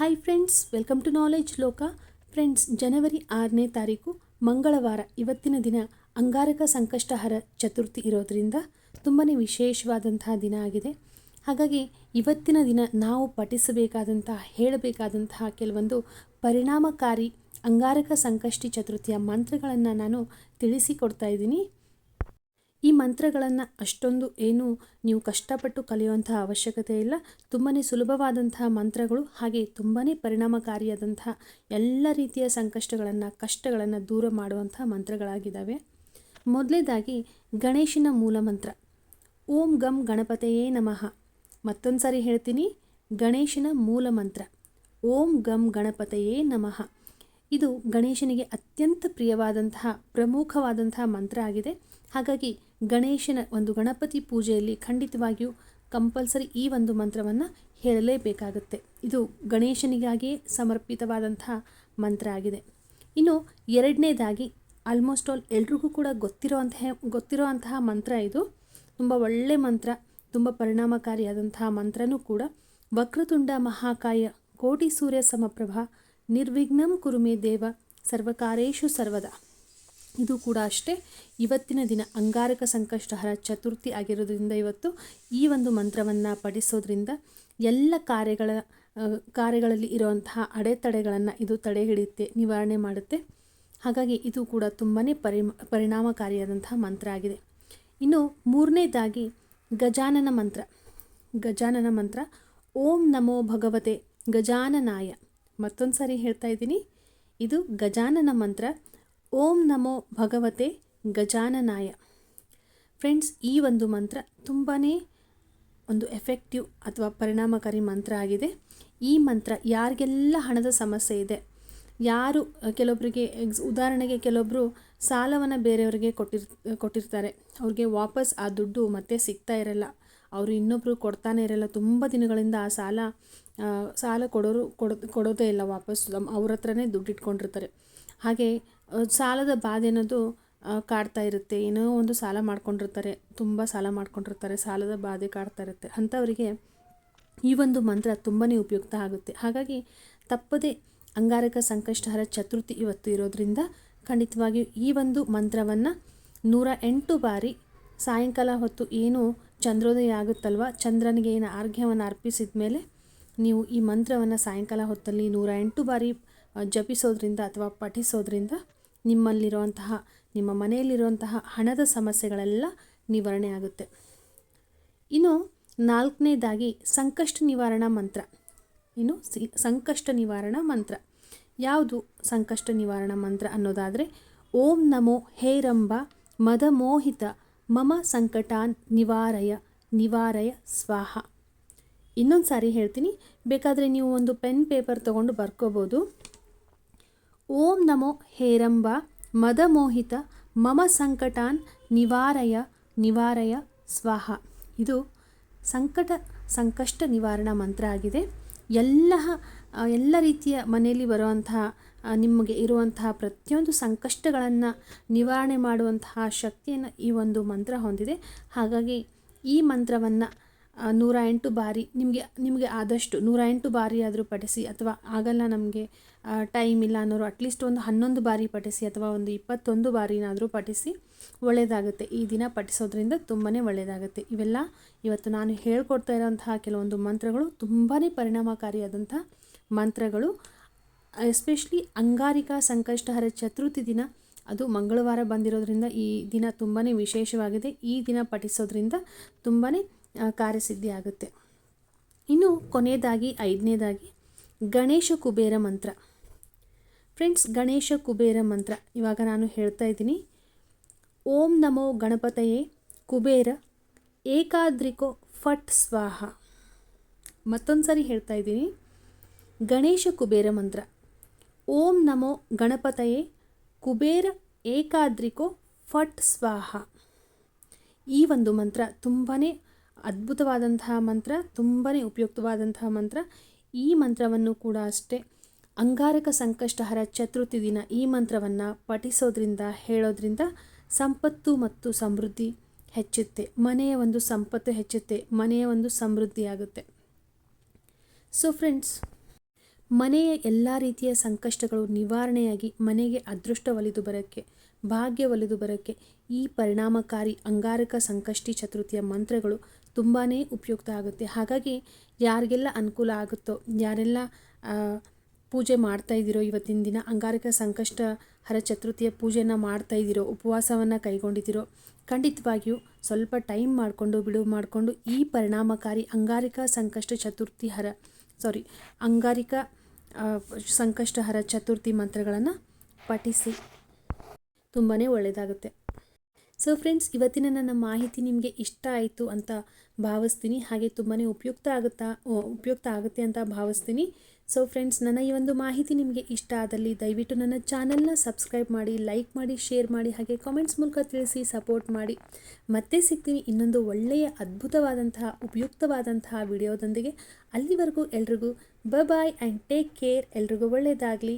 Hi friends welcome to knowledge Loka friends ಜನವರಿ ಆರನೇ ತಾರೀಕು, ಮಂಗಳವಾರ, ಇವತ್ತಿನ ದಿನ, ಅಂಗಾರಕ ಸಂಕಷ್ಟಹರ ಚತುರ್ಥಿ ಇರೋದರಿಂದ ತುಂಬಾ ವಿಶೇಷವಾದಂತಹ ದಿನ ಆಗಿದೆ. ಹಾಗಾಗಿ, ಇವತ್ತಿನ ದಿನ ನಾವು ಪಠಿಸಬೇಕಾದಂತಹ, ಹೇಳಬೇಕಾದಂತಹ ಕೆಲವೊಂದು ಪರಿಣಾಮಕಾರಿ ಅಂಗಾರಕ ಸಂಕಷ್ಟಿ ಚತುರ್ಥಿಯ ಮಂತ್ರಗಳನ್ನು ನಾನು ತಿಳಿಸಿಕೊಡ್ತಾ ಇದ್ದೀನಿ. ಈ ಮಂತ್ರಗಳನ್ನು ಅಷ್ಟೊಂದು ಏನು ನೀವು ಕಷ್ಟಪಟ್ಟು ಕಲಿಯುವಂತಹ ಅವಶ್ಯಕತೆ ಇಲ್ಲ. ತುಂಬಾ ಸುಲಭವಾದಂತಹ ಮಂತ್ರಗಳು ಹಾಗೆ ತುಂಬಾ ಪರಿಣಾಮಕಾರಿಯಾದಂತಹ ಎಲ್ಲ ರೀತಿಯ ಸಂಕಷ್ಟಗಳನ್ನು, ಕಷ್ಟಗಳನ್ನು ದೂರ ಮಾಡುವಂತಹ ಮಂತ್ರಗಳಾಗಿದ್ದಾವೆ. ಮೊದಲೇದಾಗಿ ಗಣೇಶನ ಮೂಲ ಮಂತ್ರ. ಓಂ ಗಂ ಗಣಪತೆಯೇ ನಮಃ. ಮತ್ತೊಂದು ಸಾರಿ ಹೇಳ್ತೀನಿ. ಗಣೇಶನ ಮೂಲ ಮಂತ್ರ. ಓಂ ಗಂ ಗಣಪತೆಯೇ ನಮಃ. ಇದು ಗಣೇಶನಿಗೆ ಅತ್ಯಂತ ಪ್ರಿಯವಾದಂತಹ ಪ್ರಮುಖವಾದಂತಹ ಮಂತ್ರ ಆಗಿದೆ. ಹಾಗಾಗಿ ಗಣೇಶನ ಒಂದು ಗಣಪತಿ ಪೂಜೆಯಲ್ಲಿ ಖಂಡಿತವಾಗಿಯೂ ಕಂಪಲ್ಸರಿ ಈ ಒಂದು ಮಂತ್ರವನ್ನು ಹೇಳಲೇಬೇಕಾಗುತ್ತೆ. ಇದು ಗಣೇಶನಿಗಾಗಿಯೇ ಸಮರ್ಪಿತವಾದಂತಹ ಮಂತ್ರ ಆಗಿದೆ. ಇನ್ನು ಎರಡನೇದಾಗಿ ಆಲ್ಮೋಸ್ಟ್ ಆಲ್ ಎಲ್ರಿಗೂ ಕೂಡ ಗೊತ್ತಿರುವಂತಹ ಗೊತ್ತಿರುವಂತಹ ಮಂತ್ರ ಇದು. ತುಂಬ ಒಳ್ಳೆ ಮಂತ್ರ, ತುಂಬ ಪರಿಣಾಮಕಾರಿಯಾದಂತಹ ಮಂತ್ರನೂ ಕೂಡ. ವಕ್ರತುಂಡ ಮಹಾಕಾಯ ಕೋಟಿ ಸೂರ್ಯ ಸಮಪ್ರಭ ನಿರ್ವಿಘ್ನಂ ಕುರುಮೆ ದೇವ ಸರ್ವಕಾರೇಶು ಸರ್ವದಾ. ಇದು ಕೂಡ ಅಷ್ಟೇ, ಇವತ್ತಿನ ದಿನ ಅಂಗಾರಕ ಸಂಕಷ್ಟಹರ ಚತುರ್ಥಿ ಆಗಿರೋದ್ರಿಂದ ಇವತ್ತು ಈ ಒಂದು ಮಂತ್ರವನ್ನು ಪಠಿಸೋದ್ರಿಂದ ಎಲ್ಲ ಕಾರ್ಯಗಳ ಕಾರ್ಯಗಳಲ್ಲಿ ಇರುವಂತಹ ಅಡೆತಡೆಗಳನ್ನು ಇದು ತಡೆ ಹಿಡಿಯುತ್ತೆ ನಿವಾರಣೆ ಮಾಡುತ್ತೆ. ಹಾಗಾಗಿ ಇದು ಕೂಡ ತುಂಬಾ ಪರಿಮ, ಪರಿಣಾಮಕಾರಿಯಾದಂತಹ ಮಂತ್ರ ಆಗಿದೆ. ಇನ್ನು ಮೂರನೇದಾಗಿ ಗಜಾನನ ಮಂತ್ರ. ಗಜಾನನ ಮಂತ್ರ, ಓಂ ನಮೋ ಭಗವತೆ ಗಜಾನನಾಯ. ಮತ್ತೊಂದು ಸಾರಿ ಹೇಳ್ತಾ ಇದ್ದೀನಿ. ಇದು ಗಜಾನನ ಮಂತ್ರ. ಓಂ ನಮೋ ಭಗವತೆ ಗಜಾನನಾಯ. ಫ್ರೆಂಡ್ಸ್ ಈ ಒಂದು ಮಂತ್ರ ತುಂಬಾ ಒಂದು ಎಫೆಕ್ಟಿವ್ ಅಥವಾ ಪರಿಣಾಮಕಾರಿ ಮಂತ್ರ ಆಗಿದೆ. ಈ ಮಂತ್ರ ಯಾರಿಗೆಲ್ಲ ಹಣದ ಸಮಸ್ಯೆ ಇದೆ, ಯಾರು ಕೆಲವೊಬ್ಬರಿಗೆ ಎಕ್ಸ್ ಉದಾಹರಣೆಗೆ ಕೆಲವೊಬ್ಬರು ಸಾಲವನ್ನು ಬೇರೆಯವರಿಗೆ ಕೊಟ್ಟಿರ್, ಕೊಟ್ಟಿರ್ತಾರೆ. ಅವ್ರಿಗೆ ವಾಪಸ್ ಆ ದುಡ್ಡು ಮತ್ತೆ ಸಿಗ್ತಾ ಇರಲ್ಲ. ಅವರು ಇನ್ನೊಬ್ಬರು ಕೊಡ್ತಾನೆ ಇರಲ್ಲ. ತುಂಬ ದಿನಗಳಿಂದ ಆ ಸಾಲ ಸಾಲ ಕೊಡೋರು ಕೊಡೋ, ಕೊಡೋದೇ ಇಲ್ಲ ವಾಪಸ್. ಅವ್ರ ಹತ್ರನೇ ದುಡ್ಡು ಇಟ್ಕೊಂಡಿರ್ತಾರೆ. ಹಾಗೆ ಸಾಲದ ಬಾಧೆ ಅನ್ನೋದು ಕಾಡ್ತಾ ಇರುತ್ತೆ. ಏನೋ ಒಂದು ಸಾಲ ಮಾಡ್ಕೊಂಡಿರ್ತಾರೆ. ತುಂಬ ಸಾಲ ಮಾಡ್ಕೊಂಡಿರ್ತಾರೆ. ಸಾಲದ ಬಾಧೆ ಕಾಡ್ತಾ ಇರುತ್ತೆ. ಅಂಥವರಿಗೆ ಈ ಒಂದು ಮಂತ್ರ ತುಂಬಾ ಉಪಯುಕ್ತ ಆಗುತ್ತೆ. ಹಾಗಾಗಿ ತಪ್ಪದೇ ಅಂಗಾರಕ ಸಂಕಷ್ಟಹರ ಚತುರ್ಥಿ ಇವತ್ತು ಇರೋದ್ರಿಂದ ಖಂಡಿತವಾಗಿಯೂ ಈ ಒಂದು ಮಂತ್ರವನ್ನು ನೂರ ಎಂಟು ಬಾರಿ ಸಾಯಂಕಾಲ ಹೊತ್ತು ಏನು ಚಂದ್ರೋದಯ ಆಗುತ್ತಲ್ವ? ಚಂದ್ರನಿಗೆ ಏನು ಅರ್ಘ್ಯವನ್ನು ಅರ್ಪಿಸಿದ ಮೇಲೆ ನೀವು ಈ ಮಂತ್ರವನ್ನು ಸಾಯಂಕಾಲ ಹೊತ್ತಲ್ಲಿ ನೂರ ಎಂಟು ಬಾರಿ ಜಪಿಸೋದ್ರಿಂದ ಅಥವಾ ಪಠಿಸೋದ್ರಿಂದ ನಿಮ್ಮಲ್ಲಿರುವಂತಹ, ನಿಮ್ಮ ಮನೆಯಲ್ಲಿರುವಂತಹ ಹಣದ ಸಮಸ್ಯೆಗಳೆಲ್ಲ ನಿವಾರಣೆ ಆಗುತ್ತೆ. ಇನ್ನು ನಾಲ್ಕನೇದಾಗಿ ಸಂಕಷ್ಟ ನಿವಾರಣಾ ಮಂತ್ರ. ಇನ್ನು ಸಂಕಷ್ಟ ನಿವಾರಣಾ ಮಂತ್ರ. ಯಾವುದು ಸಂಕಷ್ಟ ನಿವಾರಣಾ ಮಂತ್ರ ಅನ್ನೋದಾದರೆ, ಓಂ ನಮೋ ಹೇರಂಬ ಮದಮೋಹಿತ ಮಮ ಸಂಕಟಾನ್ ನಿವಾರಯ ನಿವಾರಯ ಸ್ವಾಹ. ಇನ್ನೊಂದು ಸಾರಿ ಹೇಳ್ತೀನಿ. ಬೇಕಾದರೆ ನೀವು ಒಂದು ಪೆನ್, ಪೇಪರ್ ತೊಗೊಂಡು ಬರ್ಕೋಬೋದು. ಓಂ ನಮೋ ಹೇರಂಬ ಮದಮೋಹಿತ ಮಮ ಸಂಕಟಾನ್ ನಿವಾರಯ ನಿವಾರಯ ಸ್ವಾಹ. ಇದು ಸಂಕಟ, ಸಂಕಷ್ಟ ನಿವಾರಣಾ ಮಂತ್ರ ಆಗಿದೆ. ಎಲ್ಲ ಎಲ್ಲ ರೀತಿಯ ಮನೆಯಲ್ಲಿ ಬರುವಂತಹ ನಿಮಗೆ ಇರುವಂತಹ ಪ್ರತಿಯೊಂದು ಸಂಕಷ್ಟಗಳನ್ನು ನಿವಾರಣೆ ಮಾಡುವಂತಹ ಶಕ್ತಿಯನ್ನು ಈ ಒಂದು ಮಂತ್ರ ಹೊಂದಿದೆ. ಹಾಗಾಗಿ ಈ ಮಂತ್ರವನ್ನು ನೂರ ಎಂಟು ಬಾರಿ, ನಿಮಗೆ ನಿಮಗೆ ಆದಷ್ಟು ನೂರ ಎಂಟು ಬಾರಿ ಆದರೂ ಪಠಿಸಿ ಅಥವಾ ಆಗಲ್ಲ ನಮಗೆ ಟೈಮ್ ಇಲ್ಲ ಅನ್ನೋರು ಅಟ್ಲೀಸ್ಟ್ ಒಂದು ಹನ್ನೊಂದು ಬಾರಿ ಪಠಿಸಿ ಅಥವಾ ಒಂದು ಇಪ್ಪತ್ತೊಂದು ಬಾರಿನಾದರೂ ಪಠಿಸಿ ಒಳ್ಳೆಯದಾಗುತ್ತೆ ಈ ದಿನ ಪಠಿಸೋದ್ರಿಂದ ತುಂಬಾ ಒಳ್ಳೆಯದಾಗುತ್ತೆ ಇವೆಲ್ಲ ಇವತ್ತು ನಾನು ಹೇಳ್ಕೊಡ್ತಾ ಇರೋಂತಹ ಕೆಲವೊಂದು ಮಂತ್ರಗಳು ತುಂಬಾ ಪರಿಣಾಮಕಾರಿಯಾದಂಥ ಮಂತ್ರಗಳು. ಎಸ್ಪೆಷಲಿ ಅಂಗಾರಿಕಾ ಸಂಕಷ್ಟಹರ ಚತುರ್ಥಿ ದಿನ, ಅದು ಮಂಗಳವಾರ ಬಂದಿರೋದ್ರಿಂದ ಈ ದಿನ ತುಂಬಾ ವಿಶೇಷವಾಗಿದೆ. ಈ ದಿನ ಪಠಿಸೋದ್ರಿಂದ ತುಂಬಾ ಕಾರ್ಯಸಿದ್ಧಿ ಆಗುತ್ತೆ. ಇನ್ನು ಕೊನೆಯದಾಗಿ, ಐದನೇದಾಗಿ, ಗಣೇಶ ಕುಬೇರ ಮಂತ್ರ. ಫ್ರೆಂಡ್ಸ್ ಗಣೇಶ ಕುಬೇರ ಮಂತ್ರ. ಇವಾಗ ನಾನು ಹೇಳ್ತಾ ಇದ್ದೀನಿ. ಓಂ ನಮೋ ಗಣಪತಯೇ, ಕುಬೇರ, ಏಕಾದ್ರಿಕೋ ಫಟ್ ಸ್ವಾಹ. ಮತ್ತೊಂದು ಸಾರಿ ಹೇಳ್ತಾ ಇದ್ದೀನಿ. ಗಣೇಶ ಕುಬೇರ ಮಂತ್ರ. ಓಂ ನಮೋ ಗಣಪತಯೇ, ಕುಬೇರ, ಏಕಾದ್ರಿಕೋ ಫಟ್ ಸ್ವಾಹ. ಈ ಒಂದು ಮಂತ್ರ ತುಂಬಾ ಅದ್ಭುತವಾದಂತಹ ಮಂತ್ರ ತುಂಬಾ ಉಪಯುಕ್ತವಾದಂತಹ ಮಂತ್ರ. ಈ ಮಂತ್ರವನ್ನು ಕೂಡ ಅಷ್ಟೇ. ಅಂಗಾರಕ ಸಂಕಷ್ಟಹರ ಚತುರ್ಥಿ ದಿನ ಈ ಮಂತ್ರವನ್ನು ಪಠಿಸೋದ್ರಿಂದ, ಹೇಳೋದ್ರಿಂದ ಸಂಪತ್ತು ಮತ್ತು ಸಮೃದ್ಧಿ ಹೆಚ್ಚುತ್ತೆ. ಮನೆಯ ಒಂದು ಸಂಪತ್ತು ಹೆಚ್ಚುತ್ತೆ. ಮನೆಯ ಒಂದು ಸಮೃದ್ಧಿ ಆಗುತ್ತೆ. ಸೊ ಫ್ರೆಂಡ್ಸ್ ಮನೆಯ ಎಲ್ಲ ರೀತಿಯ ಸಂಕಷ್ಟಗಳು ನಿವಾರಣೆಯಾಗಿ ಮನೆಗೆ ಅದೃಷ್ಟ ಒಲಿದು ಬರೋಕ್ಕೆ, ಭಾಗ್ಯ ಒಲಿದು ಬರೋಕ್ಕೆ ಈ ಪರಿಣಾಮಕಾರಿ ಅಂಗಾರಕ ಸಂಕಷ್ಟಿ ಚತುರ್ಥಿಯ ಮಂತ್ರಗಳು ತುಂಬಾ ಉಪಯುಕ್ತ ಆಗುತ್ತೆ. ಹಾಗಾಗಿ ಯಾರಿಗೆಲ್ಲ ಅನುಕೂಲ ಆಗುತ್ತೋ, ಯಾರೆಲ್ಲ ಪೂಜೆ ಮಾಡ್ತಾ ಇದ್ದೀರೋ ಇವತ್ತಿನ ದಿನ, ಅಂಗಾರಕ ಸಂಕಷ್ಟ ಹರ ಚತುರ್ಥಿಯ ಪೂಜೆಯನ್ನು ಮಾಡ್ತಾ ಇದ್ದೀರೋ, ಉಪವಾಸವನ್ನು ಕೈಗೊಂಡಿದ್ದೀರೋ, ಖಂಡಿತವಾಗಿಯೂ ಸ್ವಲ್ಪ ಟೈಮ್ ಮಾಡಿಕೊಂಡು, ಬಿಡುವು ಮಾಡಿಕೊಂಡು ಈ ಪರಿಣಾಮಕಾರಿ ಅಂಗಾರಿಕ ಸಂಕಷ್ಟ ಚತುರ್ಥಿ ಹರ, ಸಾರಿ, ಅಂಗಾರಿಕ ಸಂಕಷ್ಟ ಸಂಕಷ್ಟಹರ ಚತುರ್ಥಿ ಮಂತ್ರಗಳನ್ನು ಪಠಿಸಿ. ತುಂಬಾ ಒಳ್ಳೆಯದಾಗುತ್ತೆ ಸೊ ಫ್ರೆಂಡ್ಸ್ ಇವತ್ತಿನ ನನ್ನ ಮಾಹಿತಿ ನಿಮಗೆ ಇಷ್ಟ ಆಯಿತು ಅಂತ ಭಾವಿಸ್ತೀನಿ. ಹಾಗೆ ತುಂಬಾ ಉಪಯುಕ್ತ ಆಗುತ್ತಾ ಉಪಯುಕ್ತ ಆಗುತ್ತೆ ಅಂತ ಭಾವಿಸ್ತೀನಿ. ಸೊ ಫ್ರೆಂಡ್ಸ್ ನನ್ನ ಈ ಒಂದು ಮಾಹಿತಿ ನಿಮಗೆ ಇಷ್ಟ ಆದಲ್ಲಿ ದಯವಿಟ್ಟು ನನ್ನ ಚಾನಲ್ನ ಸಬ್ಸ್ಕ್ರೈಬ್ ಮಾಡಿ ಲೈಕ್ ಮಾಡಿ ಶೇರ್ ಮಾಡಿ, ಹಾಗೆ ಕಾಮೆಂಟ್ಸ್ ಮೂಲಕ ತಿಳಿಸಿ ಸಪೋರ್ಟ್ ಮಾಡಿ. ಮತ್ತೆ ಸಿಗ್ತೀನಿ ಇನ್ನೊಂದು ಒಳ್ಳೆಯ ಅದ್ಭುತವಾದಂತಹ, ಉಪಯುಕ್ತವಾದಂತಹ ವಿಡಿಯೋದೊಂದಿಗೆ ಅಲ್ಲಿವರೆಗೂ ಎಲ್ರಿಗೂ ಬಾಯ್ ಆ್ಯಂಡ್ ಟೇಕ್ ಕೇರ್ ಎಲ್ರಿಗೂ ಒಳ್ಳೆಯದಾಗಲಿ